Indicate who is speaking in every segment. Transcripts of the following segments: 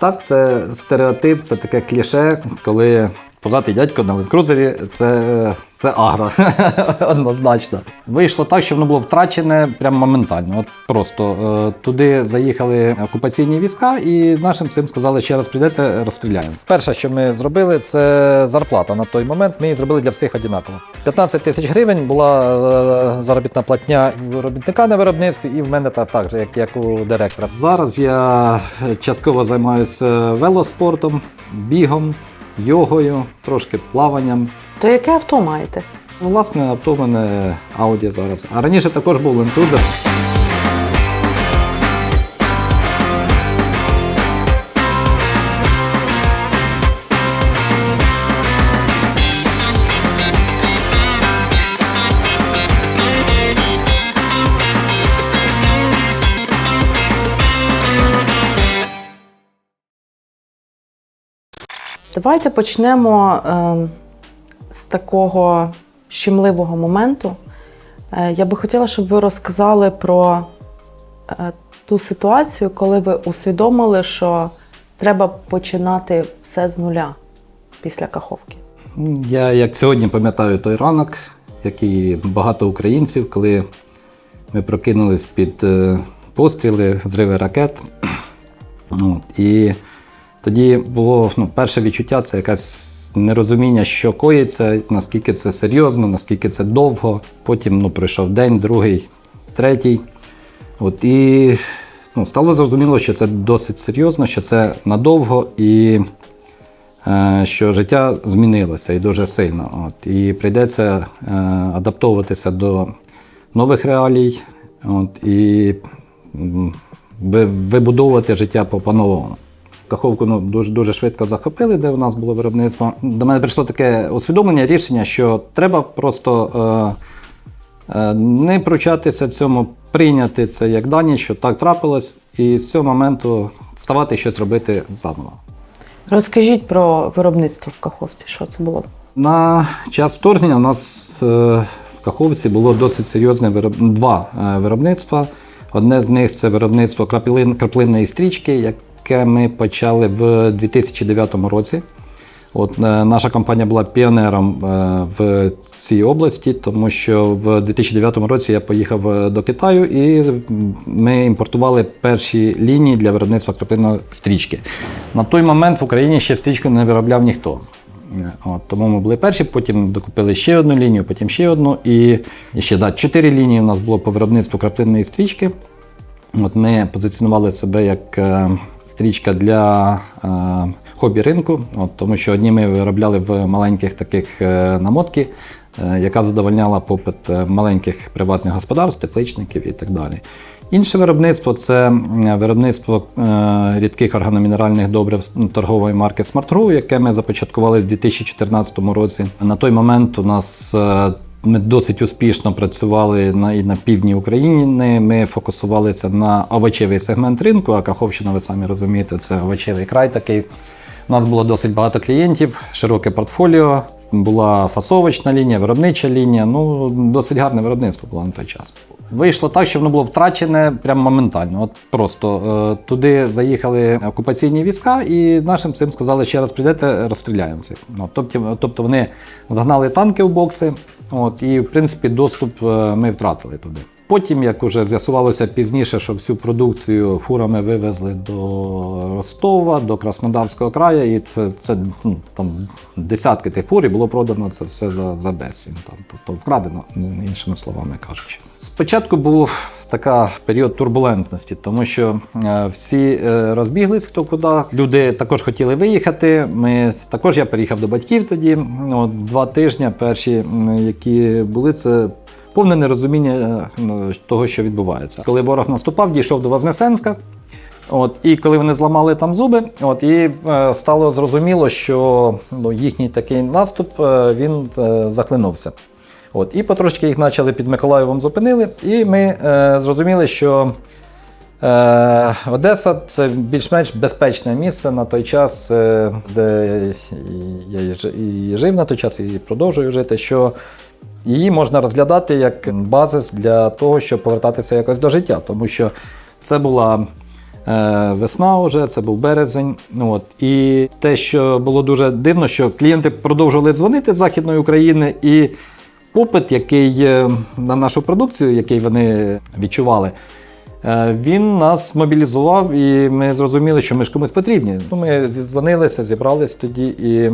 Speaker 1: Так, це стереотип, це таке кліше, коли позатий дядько на ленд-крузері це, це агро. Однозначно. Вийшло так, що воно було втрачене прямо моментально. От просто е, туди заїхали окупаційні війська, і нашим цим сказали, ще раз прийдете, розстріляємо. Перше, що ми зробили, це зарплата на той момент. Ми її зробили для всіх однаково. 15 тисяч гривень була е, заробітна платня робітника на виробництві, і в мене так, так як, як у директора. Зараз я частково займаюся велоспортом, бігом, йогою, трошки плаванням.
Speaker 2: То яке авто маєте?
Speaker 1: Ну, Власне, авто в мене Audi зараз. А раніше також був Land Cruiser.
Speaker 2: Давайте почнемо е, з такого щемливого моменту. Е, я би хотіла, щоб ви розказали про е, ту ситуацію, коли ви усвідомили, що треба починати все з нуля після каховки.
Speaker 1: Я як сьогодні пам'ятаю той ранок, як і багато українців, коли ми прокинулись під постріли, зриви ракет. І тоді було ну, перше відчуття це якесь нерозуміння, що коїться, наскільки це серйозно, наскільки це довго. Потім ну, пройшов день, другий, третій. От, і ну, стало зрозуміло, що це досить серйозно, що це надовго і е, що життя змінилося і дуже сильно. От, і прийдеться е, адаптовуватися до нових реалій от, і вибудовувати життя по- по-новому. Каховку ну, дуже, дуже швидко захопили, де у нас було виробництво. До мене прийшло таке усвідомлення, рішення, що треба просто е, е, не пручатися цьому, прийняти це як дані, що так трапилось, і з цього моменту вставати і щось робити заново.
Speaker 2: Розкажіть про виробництво в каховці, що це було?
Speaker 1: На час вторгнення у нас е, в Каховці було досить серйозне вироб... два е, виробництва. Одне з них це виробництво краплин... краплинної стрічки, яке ми почали в 2009 році. От, е, наша компанія була піонером е, в цій області, тому що в 2009 році я поїхав е, до Китаю і ми імпортували перші лінії для виробництва краплинної стрічки. На той момент в Україні ще стрічку не виробляв ніхто. От, тому ми були перші, потім докупили ще одну лінію, потім ще одну. І, ще да, чотири лінії у нас було по виробництву краплинної стрічки. От ми позиціонували себе як стрічка для е, хобі ринку, тому що одні ми виробляли в маленьких таких е, намотки, е, яка задовольняла попит маленьких приватних господарств, тепличників і так далі. Інше виробництво це виробництво рідких органомінеральних добрив торгової марки SmartGrow, яке ми започаткували в 2014 році. На той момент у нас ми досить успішно працювали на, і на півдні України. Ми фокусувалися на овочевий сегмент ринку, а Каховщина, ви самі розумієте, це овочевий край такий. У нас було досить багато клієнтів, широке портфоліо, була фасовочна лінія, виробнича лінія. Ну, досить гарне виробництво було на той час. Вийшло так, що воно було втрачене прямо моментально. От просто е, туди заїхали окупаційні війська, і нашим цим сказали, ще раз прийдете, розстріляємо всіх. Ну, тобто, тобто вони загнали танки в бокси, от, і в принципі доступ е, ми втратили туди. Потім, як вже з'ясувалося пізніше, що всю продукцію фурами вивезли до Ростова, до Краснодарського краю, і це, це ну, там десятки тих фур, і було продано це все за, за десять, там, тобто вкрадено, іншими словами кажучи. Спочатку був така період турбулентності, тому що е, всі е, розбіглись хто куди. Люди також хотіли виїхати. Ми також я переїхав до батьків тоді. Ну, два тижні перші, які були, це повне нерозуміння е, ну, того, що відбувається. Коли ворог наступав, дійшов до Вознесенська. От, і коли вони зламали там зуби, от, і е, стало зрозуміло, що ну, їхній такий наступ е, він е, захлинувся. От, і потрошки їх почали під Миколаєвом зупинили, і ми е, зрозуміли, що е, Одеса це більш-менш безпечне місце на той час, е, де я і і жив на той час, і продовжую жити. що Її можна розглядати як базис для того, щоб повертатися якось до життя, тому що це була е, весна вже, це був березень. От. І те, що було дуже дивно, що клієнти продовжували дзвонити з Західної України, і попит, який на нашу продукцію, який вони відчували, е, він нас мобілізував, і ми зрозуміли, що ми ж комусь потрібні. Ну, Ми зідзвонилися, зібрались тоді і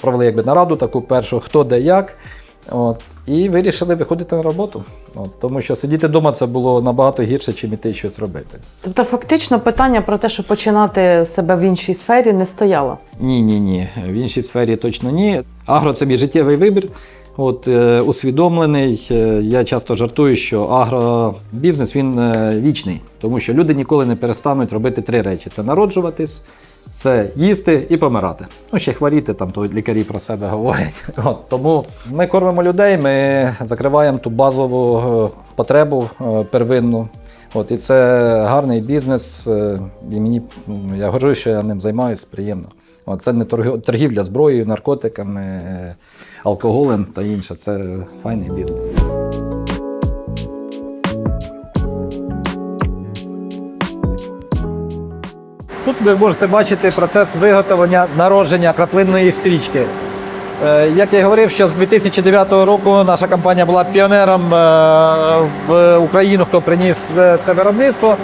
Speaker 1: провели якби нараду таку першу, хто де як. От, і вирішили виходити на роботу. От, тому що сидіти вдома це було набагато гірше, ніж іти щось робити.
Speaker 2: Тобто, фактично, питання про те, що починати себе в іншій сфері, не стояло.
Speaker 1: Ні, ні, ні. В іншій сфері точно ні. Агро це мій життєвий вибір. От, е, усвідомлений. Е, Я часто жартую, що агробізнес він е, вічний, тому що люди ніколи не перестануть робити три речі: це народжуватись, це їсти і помирати. Ну, ще хворіти, там то лікарі про себе говорять. От, тому ми кормимо людей, ми закриваємо ту базову потребу первинну. От, і це гарний бізнес, і мені ну, я горжусь, що я ним займаюся приємно. Це не торгівля зброєю, наркотиками, е, алкоголем та інше. Це файний бізнес. Тут ви можете бачити процес виготовлення народження краплинної стрічки. Е, Як я говорив, що з 2009 року наша компанія була піонером е, в Україну, хто приніс це виробництво.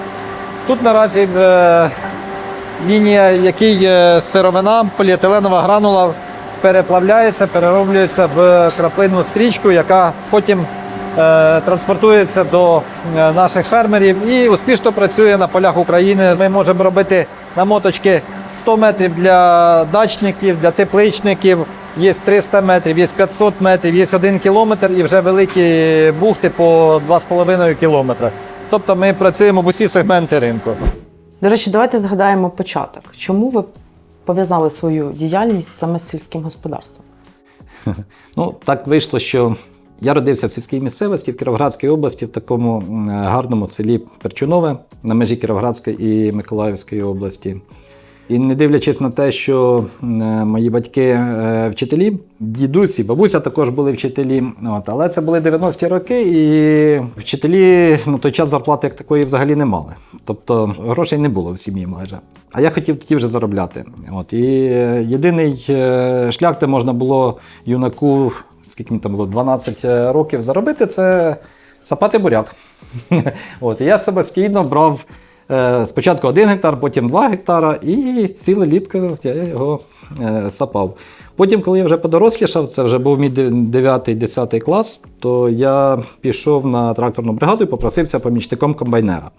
Speaker 1: Тут наразі лінія, який сировина, поліетиленова гранула переплавляється, перероблюється в краплинну стрічку, яка потім е, транспортується до е, наших фермерів і успішно працює на полях України. Ми можемо робити намоточки 100 метрів для дачників, для тепличників. Є 300 метрів, є 500 метрів, є 1 кілометр і вже великі бухти по 2,5 кілометра. Тобто ми працюємо в усі сегменти ринку.
Speaker 2: До речі, давайте згадаємо початок. Чому ви пов'язали свою діяльність саме з сільським господарством?
Speaker 1: Ну, так вийшло, що я родився в сільській місцевості в Кіровоградській області, в такому гарному селі Перчунове на межі Кіровоградської і Миколаївської області. І не дивлячись на те, що е, мої батьки е, вчителі, дідусь і бабуся також були вчителі. От, але це були 90-ті роки, і вчителі на той час зарплати як такої взагалі не мали. Тобто грошей не було в сім'ї майже. А я хотів тоді вже заробляти. От, і єдиний е, шлях, де можна було юнаку, скільки мені там було, 12 років заробити, це сапати буряк. От, і я самостійно брав е, спочатку один гектар, потім два гектара, і ціле літко я його е, сапав. Потім, коли я вже подорослішав, це вже був мій 9-10 клас, то я пішов на тракторну бригаду і попросився помічником комбайнера.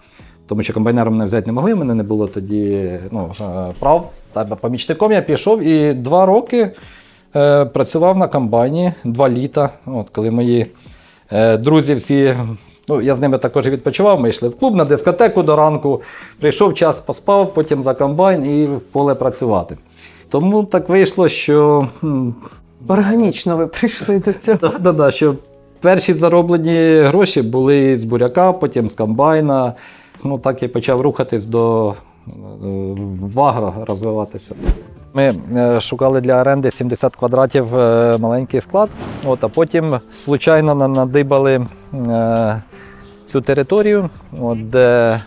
Speaker 1: Тому що комбайнером мене взяти не могли, мене не було тоді ну, е, прав. Та помічником я пішов і два роки е, працював на комбайні, два літа. От, коли мої е, друзі всі. Ну, я з ними також відпочивав. Ми йшли в клуб на дискотеку до ранку. Прийшов час, поспав, потім за комбайн і в поле працювати. Тому так вийшло, що,
Speaker 2: Органічно ви прийшли до цього.
Speaker 1: да, да, да, що перші зароблені гроші були з буряка, потім з комбайна. Ну, так я почав рухатись до е, в агро розвиватися. Ми е, шукали для оренди 70 квадратів е, маленький склад, от, а потім случайно надибали е, цю територію, от, де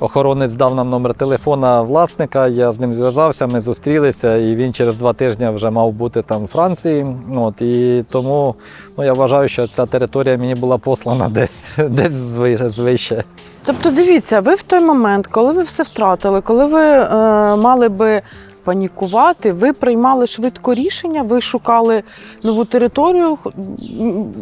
Speaker 1: охоронець дав нам номер телефона власника. Я з ним зв'язався, ми зустрілися, і він через два тижні вже мав бути там у Франції. От, і тому ну, я вважаю, що ця територія мені була послана десь, десь звище.
Speaker 2: Тобто, дивіться, ви в той момент, коли ви все втратили, коли ви е, мали би панікувати, ви приймали швидко рішення, ви шукали нову територію,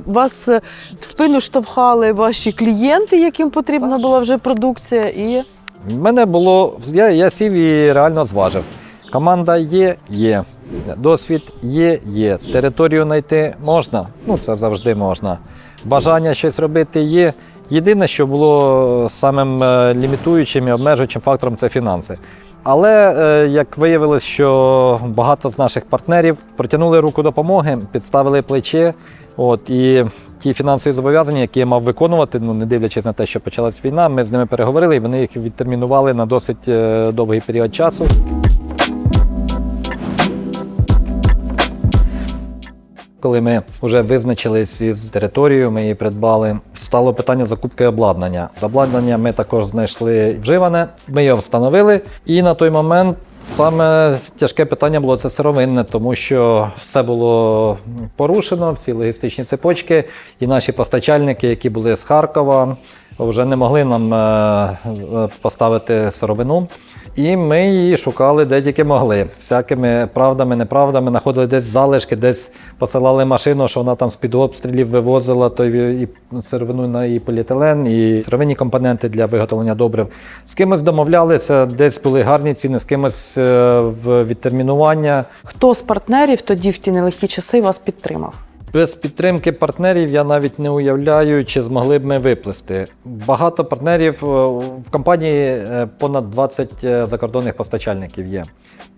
Speaker 2: вас е, в спину штовхали ваші клієнти, яким потрібна була вже продукція, і
Speaker 1: В мене було. Я, я сів і реально зважив. Команда є, є. Досвід є, є. Територію знайти можна, ну це завжди можна. Бажання щось робити є. Єдине, що було самим е, лімітуючим і обмежуючим фактором, це фінанси. Але е, як виявилось, що багато з наших партнерів протягнули руку допомоги, підставили плече. От, і ті фінансові зобов'язання, які я мав виконувати, ну не дивлячись на те, що почалась війна, ми з ними переговорили, і вони їх відтермінували на досить е, довгий період часу. Коли ми вже визначились із територією, ми її придбали. Стало питання закупки обладнання. Обладнання ми також знайшли вживане. Ми його встановили. І на той момент саме тяжке питання було це сировинне, тому що все було порушено, всі логістичні цепочки, і наші постачальники, які були з Харкова, вже не могли нам е, е, поставити сировину. І ми її шукали де тільки могли. Всякими правдами, неправдами, знаходили десь залишки, десь посилали машину, що вона там з-під обстрілів вивозила той і сировину на і поліетилен, і сировинні компоненти для виготовлення добрив. З кимось домовлялися, десь були гарні ціни, з кимось е, в відтермінування.
Speaker 2: Хто з партнерів тоді в ті нелегкі часи вас підтримав?
Speaker 1: Без підтримки партнерів я навіть не уявляю, чи змогли б ми виплести. Багато партнерів е, в компанії е, понад 20 е, закордонних постачальників є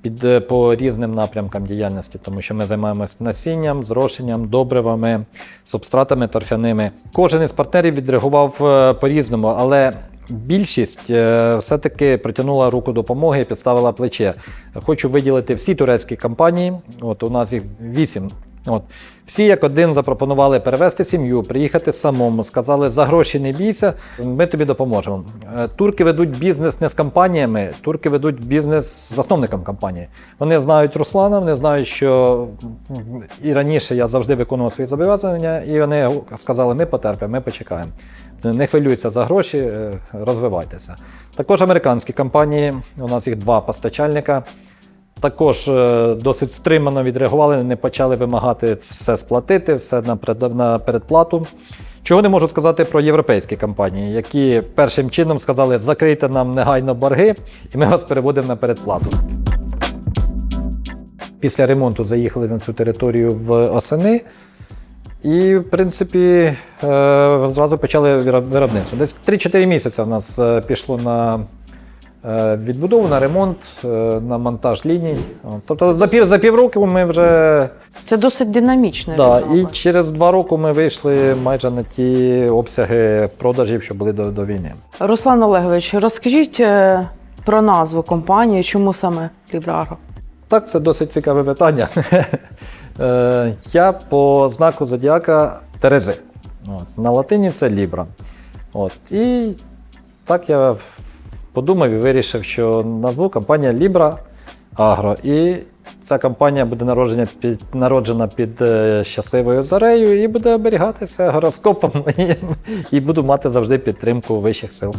Speaker 1: під по різним напрямкам діяльності, тому що ми займаємося насінням, зрошенням, добривами, субстратами торфяними. Кожен із партнерів відреагував по-різному, але. Більшість все-таки притягнула руку допомоги і підставила плече. Хочу виділити всі турецькі компанії. От у нас їх вісім От. Всі як один запропонували перевезти сім'ю, приїхати самому, сказали, за гроші не бійся, ми тобі допоможемо. Е, Турки ведуть бізнес не з компаніями, турки ведуть бізнес з засновником компанії. Вони знають Руслана, вони знають, що і раніше я завжди виконував свої зобов'язання, і вони сказали, ми потерпимо, ми почекаємо. Не хвилюйся за гроші, е, розвивайтеся. Також американські компанії, у нас їх два постачальника. Також е, досить стримано відреагували, не почали вимагати все сплатити, все на, передплату. Чого не можу сказати про європейські компанії, які першим чином сказали, закрийте нам негайно борги, і ми вас переводимо на передплату. Після ремонту заїхали на цю територію в осени. І, в принципі, е, зразу почали виробництво. Десь 3-4 місяці в нас е, пішло на відбудову, на ремонт, е, на монтаж ліній. Тобто за, пів, за півроку ми вже.
Speaker 2: Це досить динамічно.
Speaker 1: Да, і через два роки ми вийшли майже на ті обсяги продажів, що були до, до війни.
Speaker 2: Руслан Олегович, розкажіть е, про назву компанії, чому саме Лібраго?
Speaker 1: Так, це досить цікаве питання. Е, Я по знаку зодіака Терези. От. На латині це Лібра. От. І так я подумав і вирішив, що назву компанія Libra Agro. І ця компанія буде народжена під, народжена під е, щасливою зарею і буде оберігатися гороскопом. І, і буду мати завжди підтримку вищих сил.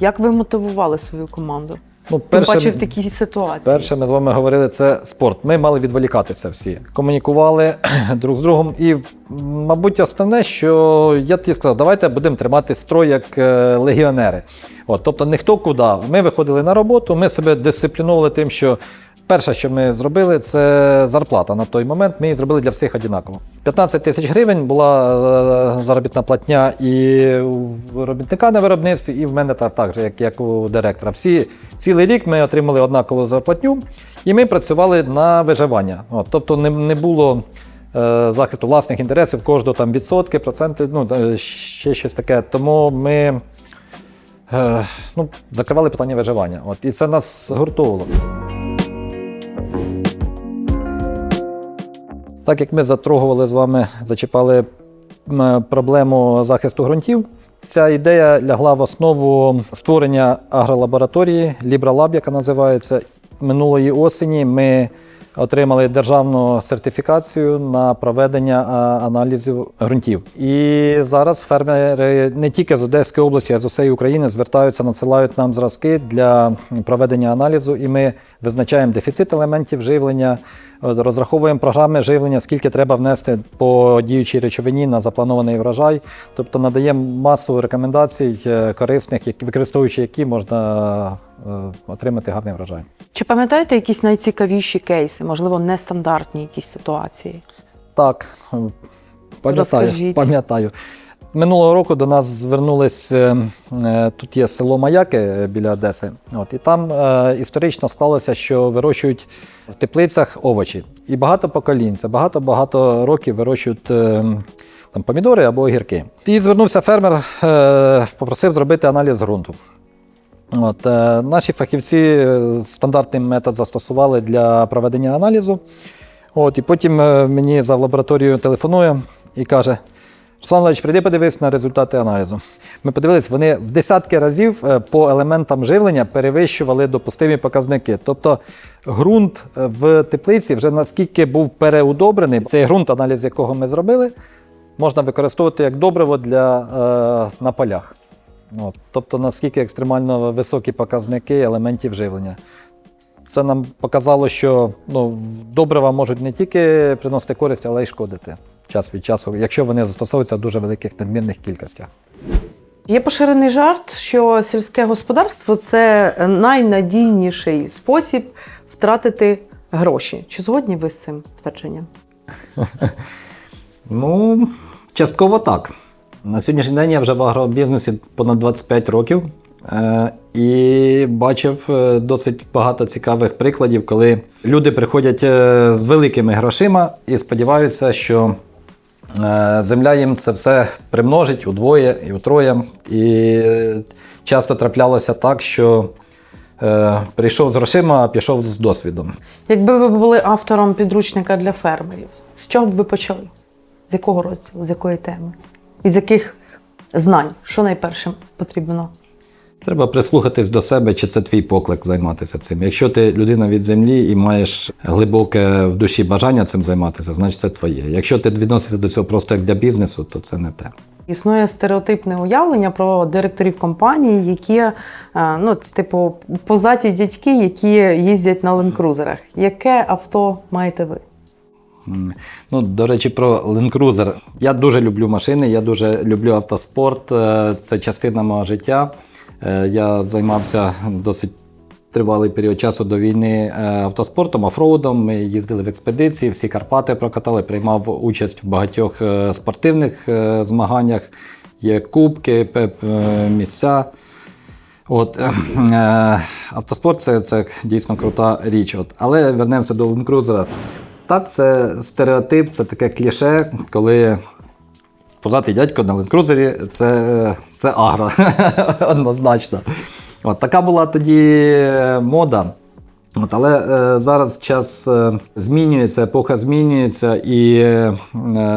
Speaker 2: Як ви мотивували свою команду?
Speaker 1: Ну,
Speaker 2: Тим паче в такій ситуації.
Speaker 1: Перше, ми з вами говорили, це спорт. Ми мали відволікатися всі. Комунікували друг з другом. І, мабуть, основне, що я тобі сказав, давайте будемо тримати строй як е, легіонери. От, тобто ніхто куди. Ми виходили на роботу, ми себе дисциплінували тим, що. Перше, що ми зробили, це зарплата на той момент. Ми її зробили для всіх однаково. 15 тисяч гривень була е, заробітна платня і у робітника на виробництві, і в мене так, же, як, як у директора. Всі цілий рік ми отримали однакову зарплатню, і ми працювали на виживання. От, тобто не, не було е, захисту власних інтересів, кожного там відсотки, проценти, ну е, ще щось таке. Тому ми е, ну, закривали питання виживання. От, і це нас згуртовувало. Так як ми затрогували з вами, зачіпали проблему захисту ґрунтів, ця ідея лягла в основу створення агролабораторії LibraLab, яка називається. Минулої осені ми отримали державну сертифікацію на проведення аналізів ґрунтів. І зараз фермери не тільки з Одеської області, а з усієї України звертаються, надсилають нам зразки для проведення аналізу, і ми визначаємо дефіцит елементів живлення, розраховуємо програми живлення, скільки треба внести по діючій речовині на запланований врожай. Тобто надаємо масу рекомендацій е, корисних, використовуючи які можна е, отримати гарний врожай.
Speaker 2: Чи пам'ятаєте якісь найцікавіші кейси, можливо, нестандартні якісь ситуації?
Speaker 1: Так, е, пам'ятаю. Пам'ятаю. Минулого року до нас звернулись, е, е, тут є село Маяки е, біля Одеси. От, і там е, історично склалося, що вирощують в теплицях овочі. І багато поколінь, це багато-багато років вирощують е, там, помідори або огірки. І звернувся фермер, е, попросив зробити аналіз ґрунту. От, е, наші фахівці е, стандартний метод застосували для проведення аналізу. От, і потім е, мені за лабораторією телефонує і каже: Руслан Леович, прийди подивись на результати аналізу. Ми подивились, вони в десятки разів по елементам живлення перевищували допустимі показники. Тобто ґрунт в теплиці вже наскільки був переудобрений, цей ґрунт, аналіз якого ми зробили, можна використовувати як добриво для, е, на полях. От, тобто наскільки екстремально високі показники елементів живлення. Це нам показало, що ну, добрива можуть не тільки приносити користь, але й шкодити час від часу, якщо вони застосовуються в дуже великих надмірних кількостях.
Speaker 2: Є поширений жарт, що сільське господарство це найнадійніший спосіб втратити гроші. Чи згодні ви з цим твердженням?
Speaker 1: Ну, частково так. На сьогоднішній день я вже в агробізнесі понад 25 років е, і бачив е, досить багато цікавих прикладів, коли люди приходять е, з великими грошима і сподіваються, що земля їм це все примножить удвоє і утроє. І часто траплялося так, що прийшов з грошима, а пішов з досвідом.
Speaker 2: Якби ви були автором підручника для фермерів, з чого б ви почали? З якого розділу, з якої теми? І з яких знань? Що найпершим потрібно?
Speaker 1: Треба прислухатись до себе, чи це твій поклик займатися цим. Якщо ти людина від землі і маєш глибоке в душі бажання цим займатися, значить це твоє. Якщо ти відносишся до цього просто як для бізнесу, то це не те.
Speaker 2: Існує стереотипне уявлення про директорів компанії, які, е, ну, типу, позаті дядьки, які їздять на ленкрузерах. Яке авто маєте ви?
Speaker 1: Ну, до речі, про Land Cruiser. Я дуже люблю машини, я дуже люблю автоспорт. е, Це частина мого життя. Е, Я займався досить тривалий період часу до війни е, автоспортом, офроудом. Ми їздили в експедиції, всі Карпати прокатали, приймав участь в багатьох спортивних змаганнях. Є кубки, місця. От, автоспорт це, це дійсно крута річ. От. Але вернемося до Land Cruiser. Так, це стереотип, це таке кліше, коли позатий дядько на Cruiser це, це агро. Однозначно. От, така була тоді мода. От, але е, зараз час е, змінюється, епоха змінюється, і е,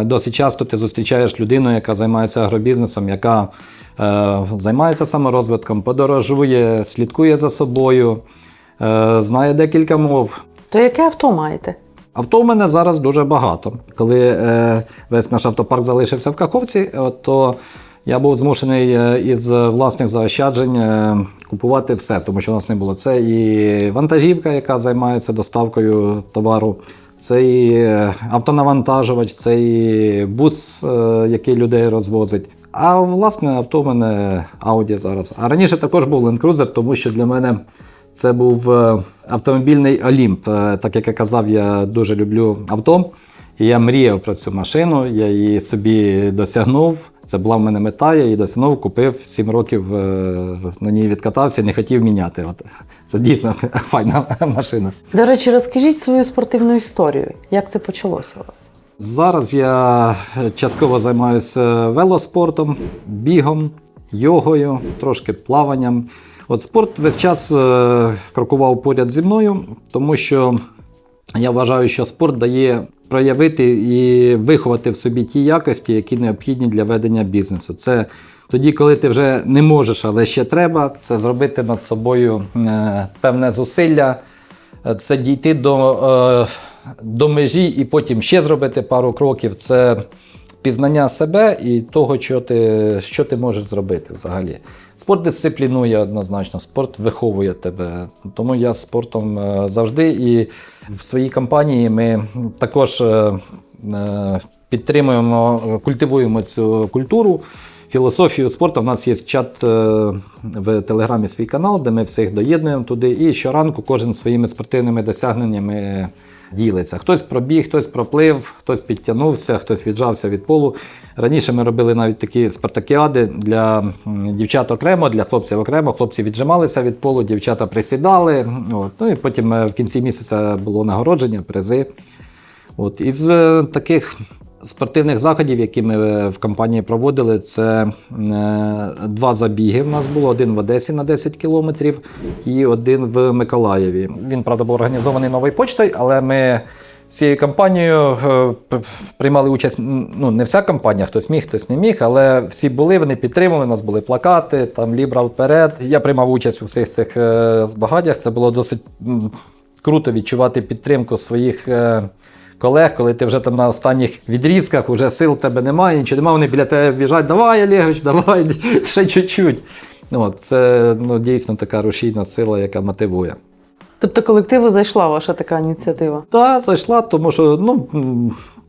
Speaker 1: досить часто ти зустрічаєш людину, яка займається агробізнесом, яка е, займається саморозвитком, подорожує, слідкує за собою, е, знає декілька мов.
Speaker 2: То яке авто маєте?
Speaker 1: Авто в мене зараз дуже багато. Коли е, весь наш автопарк залишився в Каховці, от, то я був змушений е, із власних заощаджень е, купувати все, тому що у нас не було. Це і вантажівка, яка займається доставкою товару, це і е, автонавантажувач, це і бус, е, який людей розвозить. А власне авто в мене Audi зараз. А раніше також був Land Cruiser, тому що для мене це був е, автомобільний Олімп. Е, Так як я казав, я дуже люблю авто. І я мріяв про цю машину, я її собі досягнув. Це була в мене мета, я її досягнув, купив 7 років е, на ній відкатався, не хотів міняти. От. Це дійсно файна машина.
Speaker 2: До речі, розкажіть свою спортивну історію. Як це почалося у вас?
Speaker 1: Зараз я частково займаюся велоспортом, бігом, йогою, трошки плаванням. От спорт весь час е, крокував поряд зі мною, тому що я вважаю, що спорт дає проявити і виховати в собі ті якості, які необхідні для ведення бізнесу. Це тоді, коли ти вже не можеш, але ще треба, це зробити над собою е, певне зусилля, е, це дійти до, до межі і потім ще зробити пару кроків. Це пізнання себе і того, що ти, що ти можеш зробити взагалі. Спорт дисциплінує однозначно, спорт виховує тебе. Тому я спортом е, завжди. І в своїй компанії ми також е, е, підтримуємо, культивуємо цю культуру. Філософію спорту. У нас є чат в Телеграмі свій канал, де ми всіх доєднуємо туди. І щоранку кожен своїми спортивними досягненнями ділиться. Хтось пробіг, хтось проплив, хтось підтягнувся, хтось віджався від полу. Раніше ми робили навіть такі спартакіади для дівчат окремо, для хлопців окремо. Хлопці віджималися від полу, дівчата присідали. От. Ну і потім е, в кінці місяця було нагородження, призи. От. Із е, таких спортивних заходів, які ми е, в компанії проводили, це е, два забіги. В нас було один в Одесі на 10 кілометрів і один в Миколаєві. Він, правда, був організований новою почтою, але ми всією компанією е, приймали участь. Ну, не вся компанія, хтось міг, хтось не міг, але всі були, вони підтримували. У нас були плакати, там Лібра вперед. Я приймав участь у всіх цих збагадях. Це було досить круто відчувати підтримку своїх. Колег, коли ти вже там на останніх відрізках, вже сил тебе немає, нічого немає, вони біля тебе біжать, давай, Олегович, давай, ще чуть-чуть. Ну, це ну, дійсно така рушійна сила, яка мотивує.
Speaker 2: Тобто колективу зайшла ваша така ініціатива?
Speaker 1: Так, зайшла, тому що ну,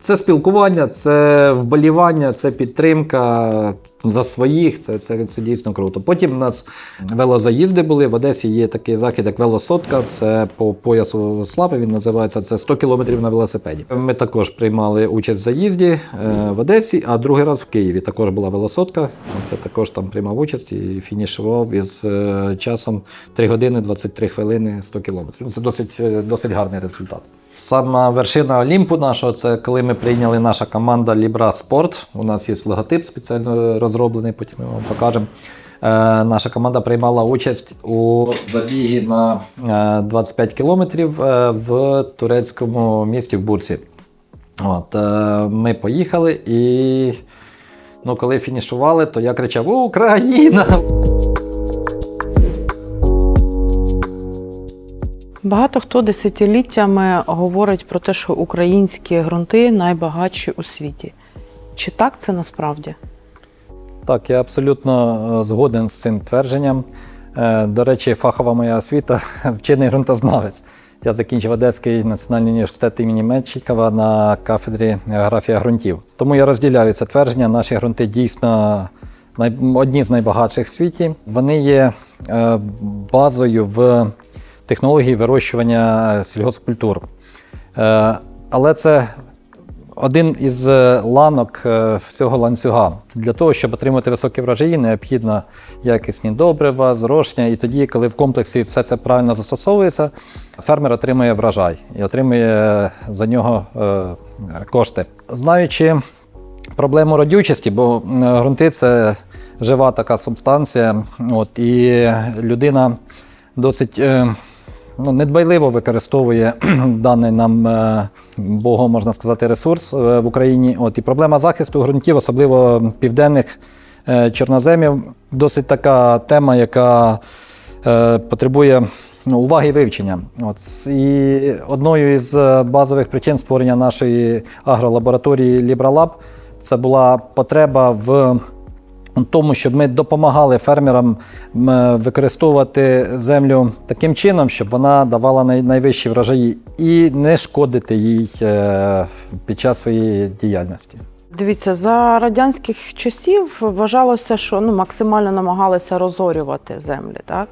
Speaker 1: це спілкування, це вболівання, це підтримка за своїх, це, це, це дійсно круто. Потім у нас велозаїзди були. В Одесі є такий захід, як велосотка. Це по поясу слави. Він називається це 100 кілометрів на велосипеді. Ми також приймали участь в заїзді е, в Одесі, а другий раз в Києві також була велосотка. От я також там приймав участь і фінішував із е, часом 3 години 23 хвилини 100 кілометрів. Це досить, е, досить гарний результат. Сама вершина Олімпу нашого це коли ми прийняли наша команда Libra Sport. У нас є логотип спеціально розроблений, потім ми вам покажемо. Е, наша команда приймала участь у забігі на е, 25 кілометрів е, в турецькому місті в Бурсі. От, е, ми поїхали і ну, коли фінішували, то я кричав Україна!
Speaker 2: Багато хто десятиліттями говорить про те, що українські ґрунти найбагатші у світі. Чи так це насправді?
Speaker 1: Так, я абсолютно е, згоден з цим твердженням. Е, До речі, фахова моя освіта вчений ґрунтознавець. Я закінчив Одеський національний університет імені Мечникова на кафедрі географія ґрунтів. Тому я розділяю це твердження. Наші ґрунти дійсно одні з найбагатших в світі. Вони є е, базою в технології вирощування сільгоспкультур. Е, Але це один із е, ланок е, всього ланцюга. Для того, щоб отримати високі врожаї, необхідно якісні добрива, зрошення. І тоді, коли в комплексі все це правильно застосовується, фермер отримує врожай і отримує за нього кошти. Знаючи проблему родючості, бо м, ґрунти це жива така субстанція, от, і людина досить. Ну, недбайливо використовує даний нам е, Богом, можна сказати, ресурс е, в Україні. От, і проблема захисту ґрунтів, особливо південних е, чорноземів, досить така тема, яка потребує ну, уваги і вивчення. От, і одною із базових причин створення нашої агролабораторії LibraLab це була потреба в тому, щоб ми допомагали фермерам використовувати землю таким чином, щоб вона давала найвищі врожаї і не шкодити їй е, під час своєї діяльності.
Speaker 2: Дивіться, за радянських часів вважалося, що ну, максимально намагалися розорювати землі, так?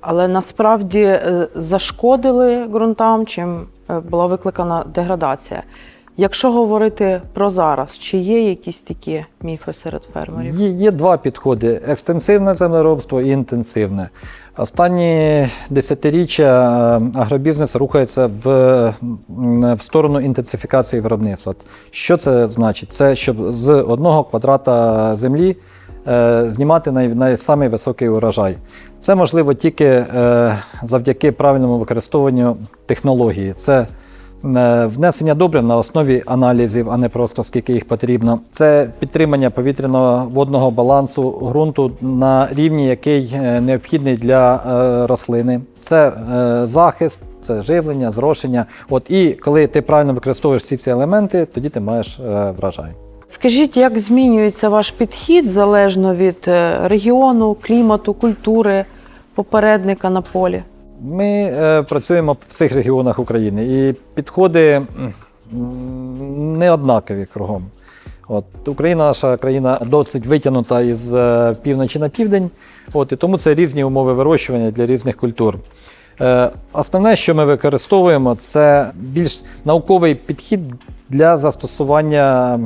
Speaker 2: Але насправді е, зашкодили ґрунтам, чим е, була викликана деградація. Якщо говорити про зараз, чи є якісь такі міфи серед фермерів?
Speaker 1: Є, є два підходи: екстенсивне землеробство і інтенсивне. Останні десятиріччя е, агробізнес рухається в, в сторону інтенсифікації виробництва. Що це значить? Це щоб з одного квадрата землі е, знімати най, най, самий високий урожай. Це можливо тільки е, завдяки правильному використовуванню технології. Це Внесення добрив на основі аналізів, а не просто скільки їх потрібно. Це підтримання повітряного водного балансу ґрунту на рівні, який е, необхідний для е, рослини. Це е, захист, це живлення, зрошення. От і коли ти правильно використовуєш всі ці елементи, тоді ти маєш е, врожай.
Speaker 2: Скажіть, як змінюється ваш підхід залежно від е, регіону, клімату, культури попередника на полі?
Speaker 1: Ми е, працюємо в всіх регіонах України, і підходи не однакові кругом. От, Україна, наша країна досить витягнута із е, півночі на південь, от, і тому це різні умови вирощування для різних культур. Е, основне, що ми використовуємо, це більш науковий підхід для застосування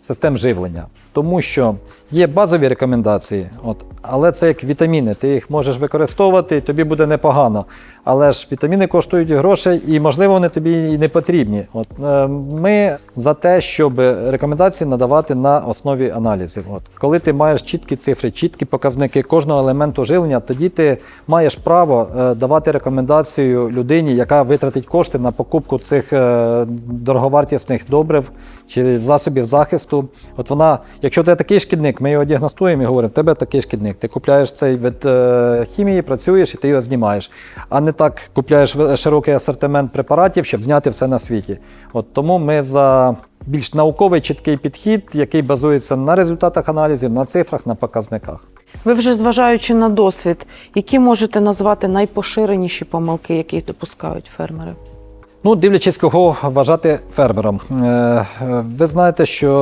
Speaker 1: систем живлення. Тому що є базові рекомендації, от, але це як вітаміни. Ти їх можеш використовувати, і тобі буде непогано. Але ж вітаміни коштують грошей, і можливо вони тобі і не потрібні. От, е, ми за те, щоб рекомендації надавати на основі аналізів. От, коли ти маєш чіткі цифри, чіткі показники кожного елементу живлення, тоді ти маєш право е, давати рекомендацію людині, яка витратить кошти на покупку цих е, дороговартісних добрив чи засобів захисту. От вона, якщо ти такий шкідник, ми його діагностуємо і говоримо, в тебе такий шкідник. Ти купляєш цей вид е, хімії, працюєш і ти його знімаєш. А не так купляєш широкий асортимент препаратів, щоб зняти все на світі. От тому ми за більш науковий чіткий підхід, який базується на результатах аналізів, на цифрах, на показниках.
Speaker 2: Ви вже зважаючи на досвід, які можете назвати найпоширеніші помилки, які допускають фермери?
Speaker 1: Ну, дивлячись, кого вважати фермером. Е, е, Ви знаєте, що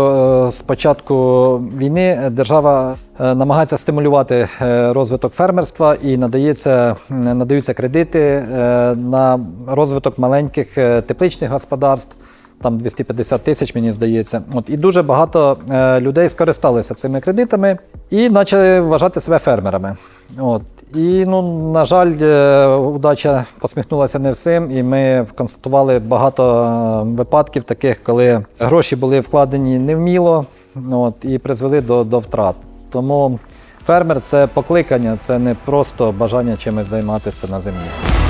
Speaker 1: е, з початку війни держава намагається стимулювати розвиток фермерства і надається, надаються кредити на розвиток маленьких тепличних господарств. Там 250 тисяч, мені здається. От і дуже багато е, людей скористалися цими кредитами і почали вважати себе фермерами. От і ну на жаль, е, удача посміхнулася не всім, і ми констатували багато е, випадків таких, коли гроші були вкладені невміло, от і призвели до, до втрат. Тому фермер це покликання, це не просто бажання чимось займатися на землі.